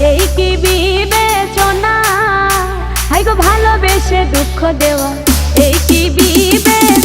এই কি বিবেচনা? হাইগো ভালোবেসে দুঃখ দেওয়া। এই কি বিবেচনা?